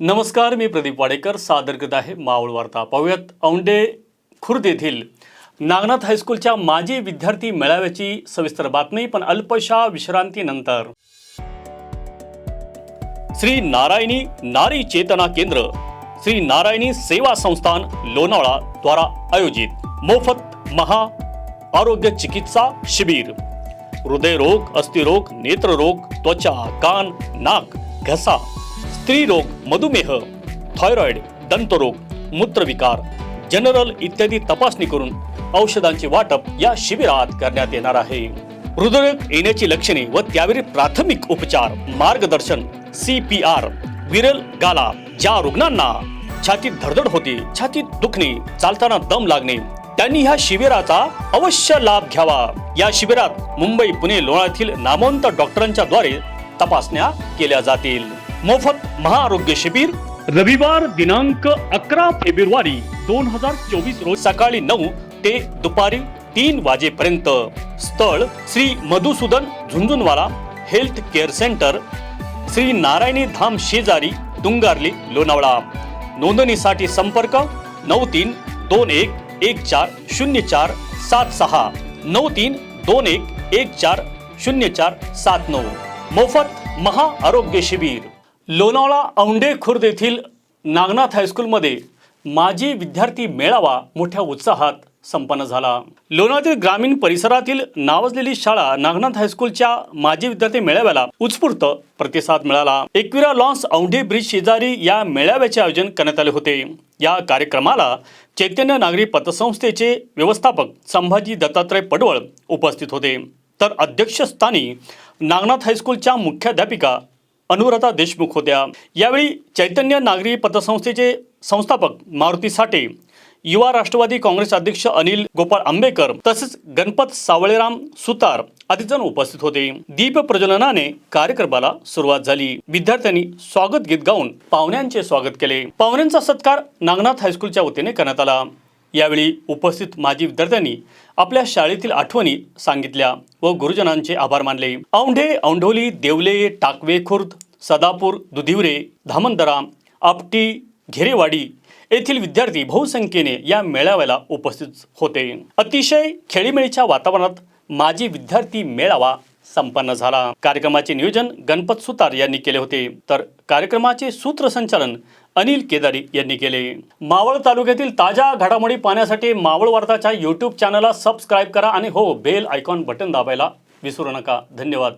नमस्कार मी प्रदीप वाडेकर. सादर करत आहे मावळ वार्ता. पाहूयात औंडे खुर्द येथील नागनाथ हायस्कूलच्या माजी विद्यार्थी मेळाव्याची सविस्तर बातमी पण अल्पशा विश्रांतीनंतर. श्री नारायणी नारी चेतना केंद्र श्री नारायणी सेवा संस्थान लोणावळा द्वारा आयोजित मोफत महा आरोग्य चिकित्सा शिबिर. हृदयरोग अस्थिरोग नेत्ररोग त्वचा कान नाक घसा स्त्रीरोग मधुमेह थायरॉइड दंतरोग मूत्रविकार जनरल इत्यादी तपासणी करून औषधांचे वाटप या शिबिरात करण्यात येणार आहे. हृदयरोग येण्याची लक्षणे व त्यावरील प्राथमिक उपचार मार्गदर्शन सी पी आर विरल गाला ज्या रुग्णांना छातीत धडधड होते छातीत दुखणे चालताना दम लागणे त्यांनी ह्या शिबिराचा अवश्य लाभ घ्यावा. या शिबिरात मुंबई पुणे लोणातील नामवंत डॉक्टरांच्या द्वारे तपासण्या केल्या जातील. मोफत महाआरोग्य शिबिर रविवार दिनांक अकरा फेब्रुवारी दोन हजार चोवीस रोज सकाळी नऊ ते दुपारी तीन वाजेपर्यंत. स्थळ Shri Madhusudan Jhunjhunwala health care centre Shri Narayani Dham शेजारी डुंगारली लोणावळा. नोंदणीसाठी संपर्क नऊ तीन दोन एक एक चार शून्य चार सात सहा. नऊ तीन दोन एक एक चार शून्य चार सात नऊ. मोफत महा आरोग्य शिबिर. लोणावळा औंढे खुर्द येथील नागनाथ हायस्कूलमध्ये माजी विद्यार्थी मेळावा मोठ्या उत्साहात संपन्न झाला. लोणावळ्यातील ग्रामीण परिसरातील नावाजलेली शाळा नागनाथ हायस्कूलच्या माजी विद्यार्थी मेळाव्याला उत्स्फूर्त प्रतिसाद मिळाला. एकविरा लॉन्स औंढे ब्रिज शेजारी या मेळाव्याचे आयोजन करण्यात आले होते. या कार्यक्रमाला चैतन्य नागरी पतसंस्थेचे व्यवस्थापक संभाजी दत्तात्रय पडवळ उपस्थित होते. तर अध्यक्षस्थानी नागनाथ हायस्कूलच्या मुख्याध्यापिका अनुराधा देशमुख होत्या. यावेळी चैतन्य नागरी पतसंस्थेचे संस्थापक मारुती साठे युवा राष्ट्रवादी काँग्रेस अध्यक्ष अनिल गोपाळ आंबेकर तसेच गणपत सावळेराम सुतार आदी जण उपस्थित होते. दीप प्रज्वलनाने कार्यक्रमाला सुरुवात झाली. विद्यार्थ्यांनी स्वागत गीत गाऊन पाहुण्यांचे स्वागत केले. पाहुण्यांचा सत्कार नागनाथ हायस्कूलच्या वतीने करण्यात आला. यावेळी उपस्थित माजी विद्यार्थ्यांनी आपल्या शाळेतील आठवणी सांगितल्या व गुरुजनांचे आभार मानले. औंढे औंढोली देवले टाकवे खुर्द सदापूर दुधिवरे धामणदरा आपटी घेरेवाडी येथील विद्यार्थी बहुसंख्येने या मेळाव्याला उपस्थित होते. अतिशय खेळीमेळीच्या वातावरणात माजी विद्यार्थी मेळावा संपन्न झाला. कार्यक्रमाचे नियोजन गणपत सुतार यांनी केले होते. तर कार्यक्रमाचे सूत्रसंचालन अनिल केदारी यांनी केले. मावळ तालुक्यातील ताज्या घडामोडी पाहण्यासाठी मावळ वार्ताच्या यूट्यूब चॅनलला सबस्क्राईब करा आणि हो बेल आयकॉन बटन दाबायला विसरू नका. धन्यवाद.